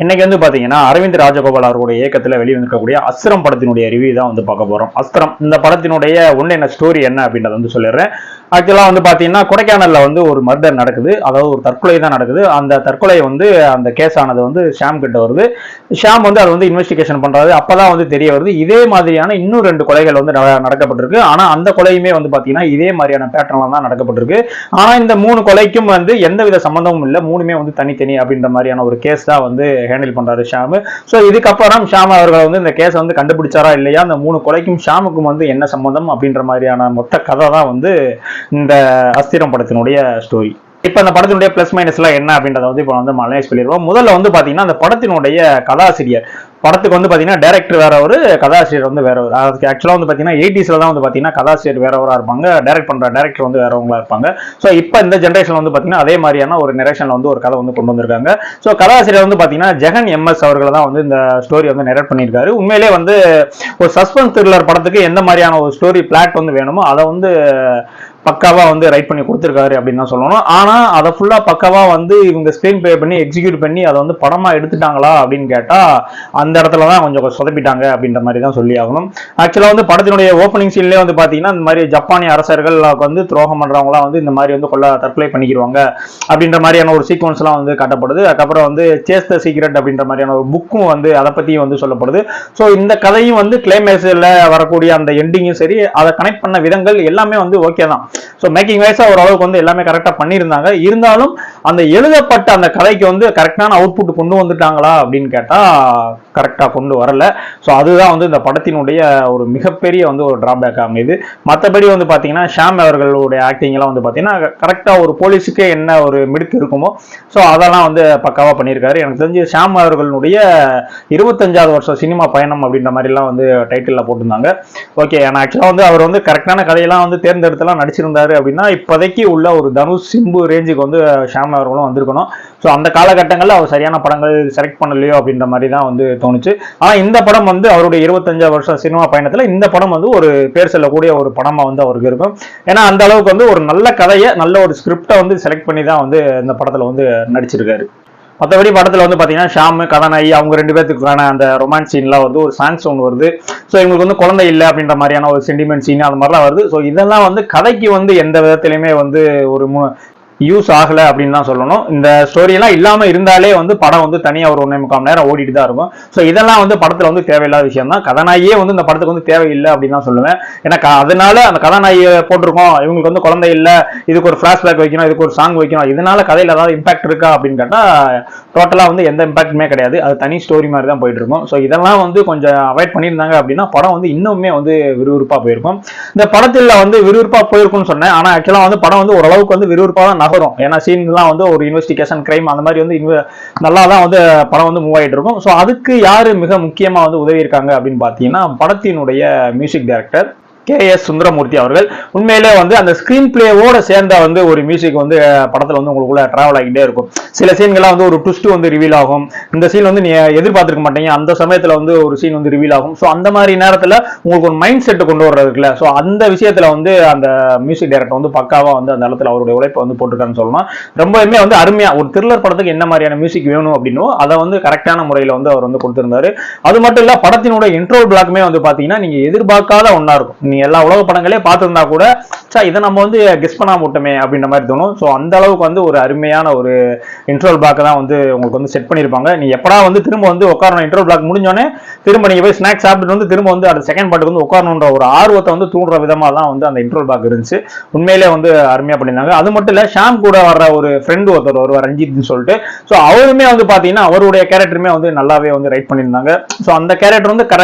இன்னைக்கு வந்து பாத்தீங்கன்னா அரவிந்த் ராஜகோபால் அவருடைய இயக்கத்துல வெளிவந்திருக்கக்கூடிய அஸ்திரம் படத்தினுடைய ரிவ்யூ தான் வந்து பார்க்க போறோம். அஸ்திரம் இந்த படத்தினுடைய உள்ள என்ன ஸ்டோரி என்ன அப்படின்றத வந்து சொல்லிடுறேன். ஆக்சுவலா வந்து பாத்தீங்கன்னா கொடைக்கானல்ல வந்து ஒரு மர்டர் நடக்குது. அதாவது ஒரு தற்கொலை தான் நடக்குது. அந்த தற்கொலை வந்து அந்த கேஸ் ஆனது வந்து ஷாம் கிட்ட வருது. ஷாம் வந்து அது வந்து இன்வெஸ்டிகேஷன் பண்றாரு. அப்பதான் வந்து தெரிய வருது. இதே மாதிரியான இன்னும் ரெண்டு கொலைகள் வந்து நட- நடக்கப்பட்டிருக்கு. ஆனா அந்த கொலையுமே வந்து பாத்தீங்கன்னா இதே மாதிரியான பேட்டர்ல தான் நடக்கப்பட்டிருக்கு. ஆனா இந்த மூணு கொலைக்கும் வந்து எந்தவித சம்பந்தமும் இல்லை. மூணுமே வந்து தனித்தனி அப்படின்ற மாதிரியான ஒரு கேஸ் தான் வந்து ஹேண்டில் பண்றாரு ஷாமு. ஸோ இதுக்கப்புறம் ஷாம் அவர்கள் வந்து இந்த கேஸை வந்து கண்டுபிடிச்சாரா இல்லையா? அந்த மூணு கொலைக்கும் ஷாமுக்கும் வந்து என்ன சம்பந்தம் அப்படின்ற மாதிரியான மொத்த கதை தான் வந்து இந்த அஸ்திரம் படத்தினுடைய ஸ்டோரி இப்போ அந்த படத்தினுடைய ப்ளஸ் மைனஸ்லாம் என்ன அப்படின்றத வந்து இப்போ வந்து மலையாள சொல்லிடுவோம். முதல்ல வந்து பார்த்தீங்கன்னா அந்த படத்தினுடைய கதாசிரியர். படத்துக்கு வந்து பார்த்தீங்கன்னா டேரக்டர் வேற ஒரு கதாசிரியர் வந்து வேற ஒரு அதுக்கு ஆக்சுவலாக வந்து பார்த்தீங்கன்னா எயிட்டிஸ்ல தான் வந்து பார்த்தீங்கன்னா கதாசிரியர் வேறவராக இருப்பாங்க. டைரக்ட் பண்ணுற டேரக்டர் வந்து வேறவங்களா இருப்பாங்க. ஸோ இப்போ இந்த ஜென்ரேஷன் வந்து பார்த்தீங்கன்னா அதே மாதிரியான ஒரு நெரேஷனில் வந்து ஒரு கதை வந்து கொண்டு வந்திருக்காங்க. ஸோ கதாசிரியர் வந்து பார்த்தீங்கன்னா ஜெகன் எம்எஸ் அவர்கள் தான் வந்து இந்த ஸ்டோரி வந்து நெரேட் பண்ணியிருக்காரு. உண்மையிலே வந்து ஒரு சஸ்பென்ஸ் த்ரில்லர் படத்துக்கு எந்த மாதிரியான ஒரு ஸ்டோரி பிளாட் வந்து வேணுமோ அதை வந்து பக்காவாக வந்து ரைட் பண்ணி கொடுத்துருக்காரு அப்படின்னு தான் சொல்லணும். ஆனால் அதை ஃபுல்லாக பக்காவாக வந்து இவங்க ஸ்க்ரீன் ப்ளே பண்ணி எக்ஸிக்யூட் பண்ணி அதை வந்து படமாக எடுத்துட்டாங்களா அப்படின்னு கேட்டால் அந்த இடத்துல தான் கொஞ்சம் சொதப்பிட்டாங்க அப்படின்ற மாதிரி தான் சொல்லி ஆகணும். ஆக்சுவலாக வந்து படத்தினுடைய ஓப்பனிங் சீன்லேயே வந்து பார்த்தீங்கன்னா இந்த மாதிரி ஜப்பானிய அரசர்கள் வந்து துரோகம் பண்ணுறவங்களாம் வந்து இந்த மாதிரி வந்து கொள்ள தற்கொலை பண்ணிக்கிடுவாங்க அப்படின்ற மாதிரியான ஒரு சீக்வன்ஸ்லாம் வந்து காட்டப்படுது. அதுக்கப்புறம் வந்து சேஸ் த சீக்ரெட் அப்படின்ற மாதிரியான ஒரு புக்கும் வந்து அதை பற்றியும் வந்து சொல்லப்படுது. ஸோ இந்த கதையும் வந்து கிளைமேக்ஸில் வரக்கூடிய அந்த எண்டிங்கும் சரி அதை கனெக்ட் பண்ண விதங்கள் எல்லாமே வந்து ஓகே தான். ஸோ மேக்கிங் வைஸாக ஓரளவுக்கு வந்து எல்லாமே கரெக்டாக பண்ணியிருந்தாங்க. இருந்தாலும் அந்த எழுதப்பட்ட அந்த கதைக்கு வந்து கரெக்டான அவுட்புட் கொண்டு வந்துட்டாங்களா அப்படின்னு கேட்டால் கரெக்டாக கொண்டு வரல. ஸோ அதுதான் வந்து இந்த படத்தினுடைய ஒரு மிகப்பெரிய வந்து ஒரு டிராபேக் அமையுது. மற்றபடி வந்து பார்த்தீங்கன்னா ஷாம் அவர்களுடைய ஆக்டிங்கெல்லாம் வந்து பார்த்தீங்கன்னா கரெக்டாக ஒரு போலீஸுக்கே என்ன ஒரு மிடுக்கு இருக்குமோ ஸோ அதெல்லாம் வந்து பக்காவாக பண்ணியிருக்காரு. எனக்கு தெரிஞ்சு ஷாம் அவர்களுடைய இருபத்தஞ்சாவது வருஷம் சினிமா பயணம் அப்படின்ற மாதிரிலாம் வந்து டைட்டிலில் போட்டிருந்தாங்க. ஓகே ஆனால் ஆக்சுவலாக வந்து அவர் வந்து கரெக்டான கதையெல்லாம் வந்து தேர்ந்தெடுத்துலாம் நடிச்சிருந்தாரு அப்படின்னா இப்போதைக்கு உள்ள ஒரு தனுஷ் சிம்பு ரேஞ்சுக்கு வந்து ஷாம் அவர்களும் வந்திருக்கணும். ஸோ அந்த காலகட்டங்களில் அவர் சரியான படங்கள் செலக்ட் பண்ணலையோ அப்படின்ற மாதிரி தான் வந்து தோணுச்சு. ஆனால் இந்த படம் வந்து அவருடைய இருபத்தஞ்சா வருஷம் சினிமா பயணத்தில் இந்த படம் வந்து ஒரு பேர் செல்லக்கூடிய ஒரு படமாக வந்து அவருக்கு இருக்கும். ஏன்னா அந்த அளவுக்கு வந்து ஒரு நல்ல கதையை நல்ல ஒரு ஸ்கிரிப்டை வந்து செலக்ட் பண்ணி தான் வந்து இந்த படத்தில் வந்து நடிச்சிருக்காரு. மற்றபடி படத்தில் வந்து பார்த்தீங்கன்னா ஷாம் கதாநாயகி அவங்க ரெண்டு பேர்த்துக்கான அந்த ரொமான்ஸ் சீன்லாம் வந்து ஒரு சாங்ஸ் ஒன்று வருது. ஸோ இவங்களுக்கு வந்து குழந்தை இல்லை அப்படின்ற மாதிரியான ஒரு சென்டிமெண்ட் சீன் அது மாதிரிலாம் வருது. ஸோ இதெல்லாம் வந்து கதைக்கு வந்து எந்த விதத்துலையுமே வந்து ஒரு மு- யூஸ் ஆகலை அப்படின்னு தான் சொல்லணும். இந்த ஸ்டோரியெல்லாம் இல்லாமல் இருந்தாலே வந்து படம் வந்து தனியாக ஒரு ஒன்றே முக்கால் நேரம் ஓடிட்டு தான் இருக்கும். ஸோ இதெல்லாம் வந்து படத்தில் வந்து தேவையில்லாத விஷயம் தான். கதாநாயகியே வந்து இந்த படத்துக்கு வந்து தேவையில்லை அப்படின்னு தான் சொல்லுவேன். ஏன்னா க- அதனால அந்த கதாநாயகியை போட்டிருக்கோம். இவங்களுக்கு வந்து குழந்தை இல்லை. இதுக்கு ஒரு ஃப்ளாஷ்பேக் வைக்கணும். இதுக்கு ஒரு சாங் வைக்கணும். இதனால கதையில் ஏதாவது இம்பாக்ட் இருக்கா அப்படின்னு கேட்டால் டோட்டலாக வந்து எந்த இம்பாக்டுமே கிடையாது. அது தனி ஸ்டோரி மாதிரி தான் போயிட்டு இருக்கும். ஸோ இதெல்லாம் வந்து கொஞ்சம் அவாய்ட் பண்ணியிருந்தாங்க அப்படின்னா படம் வந்து இன்னுமே வந்து விறுவிறுப்பாக போயிருக்கும். இந்த படத்தில் வந்து விறுவிறுப்பாக போயிருக்கும்னு சொன்னேன். ஆனால் ஆக்சுவலாக வந்து படம் வந்து ஓரளவுக்கு வந்து விறுவிறுப்பாக தான் நகரும். ஏன்னா சீன்லாம் வந்து ஒரு இன்வெஸ்டிகேஷன் கிரைம் அந்த மாதிரி வந்து நல்லா தான் வந்து படம் வந்து மூவ் ஆயிட்டு இருக்கும். ஸோ அதுக்கு யாரு மிக முக்கியமா வந்து உதவி இருக்காங்க அப்படின்னு பார்த்தீங்கன்னா படத்தினுடைய music director K S Sundaramurthy அவர்கள். உண்மையிலே வந்து அந்த ஸ்கிரீன் பிளேவோட சேர்ந்த வந்து ஒரு மியூசிக் வந்து படத்தில் படத்துல வந்து உங்களுக்குள்ள டிராவல் ஆகிட்டே இருக்கும். சில சீன்கள்லாம் வந்து ஒரு ட்விஸ்ட் வந்து ரிவீல் ஆகும். இந்த சீன் வந்து நீ எதிர்பார்த்திருக்க மாட்டீங்க. அந்த சமயத்துல வந்து ஒரு சீன் வந்து ரிவீல் ஆகும். ஸோ அந்த மாதிரி நேரத்துல உங்களுக்கு ஒரு மைண்ட் செட் கொண்டு வர்றதுக்குல ஸோ அந்த விஷயத்துல வந்து அந்த மியூசிக் டைரக்டர் வந்து பக்காவா வந்து அந்த இடத்துல அவருடைய உழைப்பை வந்து போட்டிருக்காருன்னு சொல்லலாம் ரொம்பவுமே வந்து அருமையா ஒரு த்ரில்லர் படத்துக்கு என்ன மாதிரியான மியூசிக் வேணும் அப்படின்னோ அதை வந்து கரெக்டான முறையில வந்து அவர் வந்து கொடுத்திருந்தாரு. அது மட்டும் இல்ல படத்தினுடைய இன்ட்ரோ பிளாக்குமே வந்து பாத்தீங்கன்னா நீங்க எதிர்பார்க்காத ஒன்றா இருக்கும். நீ நீங்க எல்லா உலக படங்களே பார்த்திருந்தா கூட சா இதை நம்ம வந்து கெஸ் பண்ணாம விட்டோமே அப்படின்ற மாதிரி தோணும். ஸோ அந்த அளவுக்கு வந்து ஒரு அருமையான ஒரு இன்ட்ரோல் பிளாக் தான் வந்து உங்களுக்கு வந்து செட் பண்ணியிருப்பாங்க. நீ எப்படா வந்து திரும்ப வந்து உட்காரணும் இன்ட்ரோல் பிளாக் முடிஞ்சோடனே திரும்ப நீங்க போய் ஸ்நாக்ஸ் சாப்பிட்டுட்டு வந்து திரும்ப வந்து அந்த செகண்ட் பாட்டுக்கு வந்து உட்காரணுன்ற ஒரு ஆர்வத்தை வந்து தூண்டுற விதமா தான் வந்து அந்த இன்ட்ரோல் பிளாக் இருந்துச்சு. உண்மையிலே வந்து அருமையா பண்ணியிருந்தாங்க. அது மட்டும் இல்ல ஷாம் கூட வர்ற ஒரு ஃப்ரெண்டு ஒருத்தர் வருவார் ரஞ்சித்னு சொல்லிட்டு. ஸோ அவருமே வந்து பாத்தீங்கன்னா அவருடைய கேரக்டருமே வந்து நல்லாவே வந்து ரைட் பண்ணியிருந்தாங்க. ஸோ அந்த கேரக்டர் வந்து கர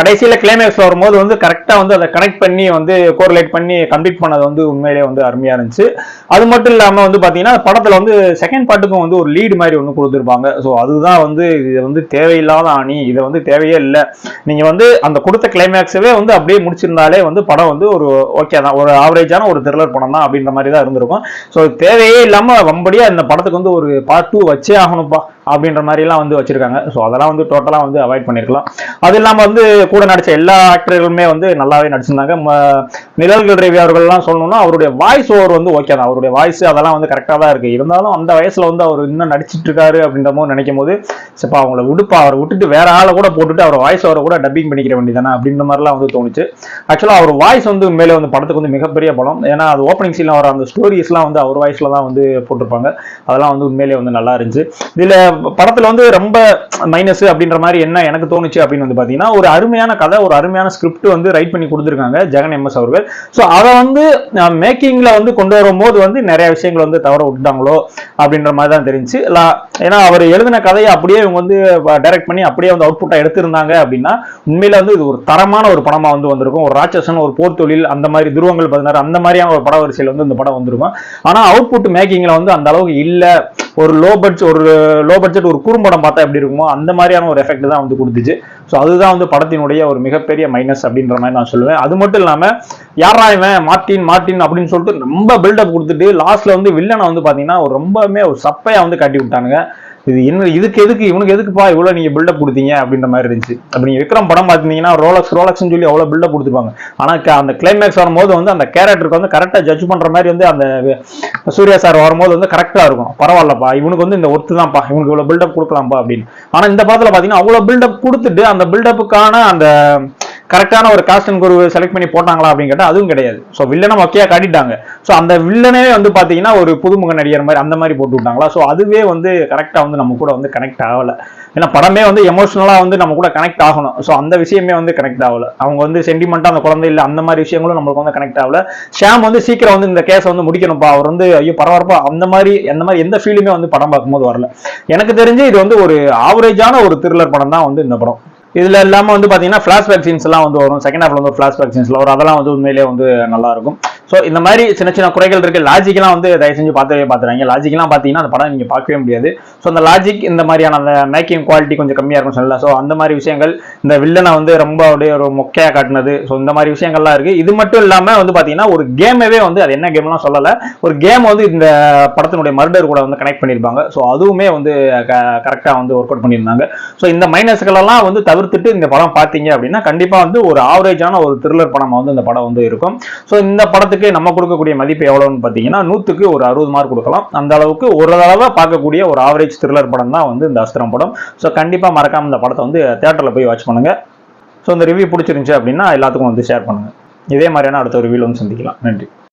கடைசியில கிளைமேக்ஸ் வரும்போது வந்து கரெக்டாக வந்து அதை கனெக்ட் பண்ணி வந்து கோரிலேட் பண்ணி கம்ப்ளீட் பண்ணது வந்து உண்மையிலேயே வந்து அருமையாக இருந்துச்சு. அது மட்டும் இல்லாமல் வந்து பார்த்தீங்கன்னா படத்தில் வந்து செகண்ட் பார்ட்டுக்கும் வந்து ஒரு லீடு மாதிரி ஒன்று கொடுத்துருப்பாங்க. ஸோ அதுதான் வந்து இது வந்து தேவையில்லாத அணி இதை வந்து தேவையே இல்லை. நீங்கள் வந்து அந்த கொடுத்த கிளைமேக்ஸவே வந்து அப்படியே முடிச்சிருந்தாலே வந்து படம் வந்து ஒரு ஓகே தான். ஒரு ஆவரேஜான ஒரு த்ரில்லர் படம் தான் அப்படின்ற மாதிரி தான் இருந்திருக்கும். ஸோ தேவையே இல்லாமல் வம்படியாக இந்த படத்துக்கு வந்து ஒரு பார்ட் டூ வச்சே ஆகணும்ப்பா அப்படின்ற மாதிரிலாம் வந்து வச்சிருக்காங்க. ஸோ அதெல்லாம் வந்து டோட்டலாக வந்து அவாய்ட் பண்ணியிருக்கலாம் அது இல்லாமல் வந்து கூட நடிச்ச எல்லா ஆக்டர்களுமே வந்து நல்லாவே நடிச்சிருந்தாங்க. ம- நிழல்கள் ரவி அவர்கள்லாம் சொல்லணும்னா அவருடைய வாய்ஸ் ஓவர் வந்து ஓகே தான். அவருடைய வாய்ஸ் அதெல்லாம் வந்து கரெக்டாக தான் இருக்குது இருந்தாலும் அந்த வயசில் வந்து அவர் இன்னும் நடிச்சிட்டு இருக்காரு அப்படின்ற போது நினைக்கும் போது சப்பா அவங்கள விடுப்பா. அவரை விட்டுட்டு வேற ஆளை கூட போட்டுட்டு அவர் வாய்ஸ் ஓவரை கூட டப்பிங் பண்ணிக்கிற வேண்டியதானே அப்படின்ற மாதிரிலாம் வந்து தோணுச்சு. ஆக்சுவலாக அவர் வாய்ஸ் வந்து மேலே வந்து படத்துக்கு வந்து மிகப்பெரிய பலம். ஏன்னா அது ஓப்பனிங் சீனில் வர அந்த ஸ்டோரிஸ்லாம் வந்து அவர் வாய்ஸில் தான் வந்து போட்டிருப்பாங்க. அதெல்லாம் வந்து உண்மையிலேயே வந்து நல்லா இருந்துச்சு. இதில் படத்துல வந்து ரொம்ப மைனஸ் அப்படின்ற மாதிரி என்ன எனக்கு தோணுச்சு அப்படின்னு வந்து பாத்தீங்கன்னா ஒரு அருமையான கதை ஒரு அருமையான ஸ்கிரிப்ட் வந்து ரைட் பண்ணி கொடுத்துருக்காங்க ஜெகன் எம்எஸ் அவர்கள். ஸோ அதை வந்து மேக்கிங்ல வந்து கொண்டு வரும்போது வந்து நிறைய விஷயங்கள் வந்து தவற விட்டுட்டாங்களோ அப்படின்ற மாதிரி தான் தெரிஞ்சு ஏன்னா அவர் எழுதின கதையை அப்படியே இவங்க வந்து டைரக்ட் பண்ணி அப்படியே வந்து அவுட்புட்டா எடுத்திருந்தாங்க அப்படின்னா உண்மையில வந்து இது ஒரு தரமான ஒரு படமா வந்து வந்திருக்கும். ஒரு ராட்சசன் ஒரு போர் தொழில் அந்த மாதிரி துருவங்கள் பதினாறு அந்த மாதிரியான ஒரு பட வரிசையில் வந்து இந்த படம் வந்திருக்கும். ஆனா அவுட்புட் மேக்கிங்ல வந்து அந்த அளவுக்கு இல்ல. ஒரு லோ பட்ஜெட் ஒரு லோ பட்ஜெட் ஒரு குறும்படம் பார்த்தா எப்படி இருக்குமோ அந்த மாதிரியான ஒரு எஃபெக்ட் தான் வந்து கொடுத்துச்சு. ஸோ அதுதான் வந்து படத்தினுடைய ஒரு மிகப்பெரிய மைனஸ் அப்படின்ற மாதிரி நான் சொல்லுவேன். அது மட்டும் இல்லாமல் யாரா இவன்? மார்ட்டின் மார்ட்டின் அப்படின்னு சொல்லிட்டு ரொம்ப பில்டப் கொடுத்துட்டு லாஸ்ட்ல வந்து வில்லனை வந்து பாத்தீங்கன்னா ஒரு ரொம்பவுமே ஒரு சப்பையாக வந்து காட்டி விட்டானுங்க. இது என்ன இதுக்கு எதுக்கு இவனுக்கு எதுக்குப்பா இவ்வளோ நீங்கள் பில்டப் கொடுத்தீங்க அப்படின்ற மாதிரி இருந்துச்சு. அப்படி நீங்கள் விக்ரம் படம் பார்த்தீங்கன்னா ரோலக்ஸ் ரோலக்ஸ்னு சொல்லி அவ்வளோ பில்டப் கொடுத்துருப்பாங்க. ஆனால் அந்த கிளைமேக்ஸ் வரும்போது வந்து அந்த கேரக்டருக்கு வந்து கரெக்டாக ஜட்ஜ் பண்ணுற மாதிரி வந்து அந்த சூர்யா சார் வரும்போது வந்து கரெக்டாக இருக்கும். பரவாயில்லப்பா இவனுக்கு வந்து இந்த ஒர்த்து தான்ப்பா இவனுக்கு இவ்வளோ பில்டப் கொடுக்கலாம்ப்பா அப்படின்னு. ஆனால் இந்த படத்தில் பார்த்தீங்கன்னா அவ்வளோ பில்டப் கொடுத்துட்டு அந்த பில்டப்புக்கான அந்த கரெக்டான ஒரு காஸ்டன் குரு செலக்ட் பண்ணி போட்டாங்களா அப்படின்னு கேட்டால் அதுவும் கிடையாது. ஸோ வில்லனை மொக்கையா காட்டிட்டாங்க. ஸோ அந்த வில்லனே வந்து பார்த்தீங்கன்னா ஒரு புதுமுக நடிகர் மாதிரி அந்த மாதிரி போட்டு விட்டாங்களா? ஸோ அதுவே வந்து கரெக்டாக வந்து நம்ம கூட வந்து கனெக்ட் ஆகலை. ஏன்னா படமே வந்து எமோஷனலாக வந்து நம்ம கூட கனெக்ட் ஆகணும். ஸோ அந்த விஷயமே வந்து கனெக்ட் ஆகல. அவங்க வந்து சென்டிமெண்ட்டாக அந்த குழந்தை இல்லை அந்த மாதிரி விஷயங்களும் நம்மளுக்கு வந்து கனெக்ட் ஆகல. ஷாம் வந்து சீக்கிரம் வந்து இந்த கேஸை வந்து முடிக்கணும்ப்பா. அவர் வந்து ஐயோ பரபரப்பா அந்த மாதிரி அந்த மாதிரி எந்த ஃபீலுமே வந்து படம் பார்க்கும்போது வரல. எனக்கு தெரிஞ்சு இது வந்து ஒரு ஆவரேஜான ஒரு த்ரில்லர் படம் தான் வந்து இந்த படம். இதுல இல்லாமல் வந்து பார்த்தீங்கன்னா ஃபிளாஷ்பேக் சீன்ஸ் எல்லாம் வந்து வரும். செகண்ட் ஹாஃப்ல வந்து ஒரு ஃபிளாஷ்பேக் வரும். அதெல்லாம் வந்து உண்மையிலேயே வந்து நல்லா இருக்கும். ஸோ இந்த மாதிரி சின்ன சின்ன குறைகள் இருக்கு. லாஜிக்லாம் வந்து தயவு செஞ்சு பார்த்தவே பார்த்துறாங்க லாஜிக்லாம் பார்த்தீங்கன்னா அந்த படம் நீங்கள் பார்க்கவே முடியாது. ஸோ அந்த லாஜிக் இந்த மாதிரியான அந்த மேக்கிங் குவாலிட்டி கொஞ்சம் கம்மியாக இருக்கும் சொல்லலாம் ஸோ அந்த மாதிரி விஷயங்கள் இந்த வில்லனை வந்து ரொம்ப அப்படியே ஒரு மொக்கையாக காட்டினது. ஸோ இந்த மாதிரி விஷயங்கள்லாம் இருக்குது இது மட்டும் இல்லாமல் வந்து பார்த்தீங்கன்னா ஒரு கேமவே வந்து அது என்ன கேம்லாம் சொல்லலை. ஒரு கேம் வந்து இந்த படத்தினுடைய மர்டர் கூட வந்து கனெக்ட் பண்ணியிருப்பாங்க. ஸோ அதுவுமே வந்து கரெக்டாக வந்து ஒர்க் அவுட் பண்ணியிருந்தாங்க. ஸோ இந்த மைனஸ்களெல்லாம் வந்து தவிர்த்துட்டு இந்த படம் பார்த்தீங்க அப்படின்னா கண்டிப்பாக வந்து ஒரு ஆவரேஜான ஒரு த்ரில்லர் படமாக வந்து இந்த படம் வந்து இருக்கும். ஸோ இந்த படத்தை படத்துக்கு நம்ம கொடுக்கக்கூடிய மதிப்பு எவ்வளோன்னு பார்த்தீங்கன்னா நூற்றுக்கு ஒரு அறுபது மார்க் கொடுக்கலாம். அந்த அளவுக்கு ஒரு தடவை பார்க்கக்கூடிய ஒரு ஆவரேஜ் த்ரில்லர் படம் தான் வந்து இந்த அஸ்திரம் படம். ஸோ கண்டிப்பா மறக்காம இந்த படத்தை வந்து தேட்டரில் போய் வாட்ச் பண்ணுங்க. ஸோ இந்த ரிவ்யூ பிடிச்சிருந்துச்சு அப்படின்னா எல்லாத்துக்கும் வந்து ஷேர் பண்ணுங்க. இதே மாதிரியான அடுத்த ஒரு ரிவ்யூல வந்து சந்திக்கலாம். நன்றி.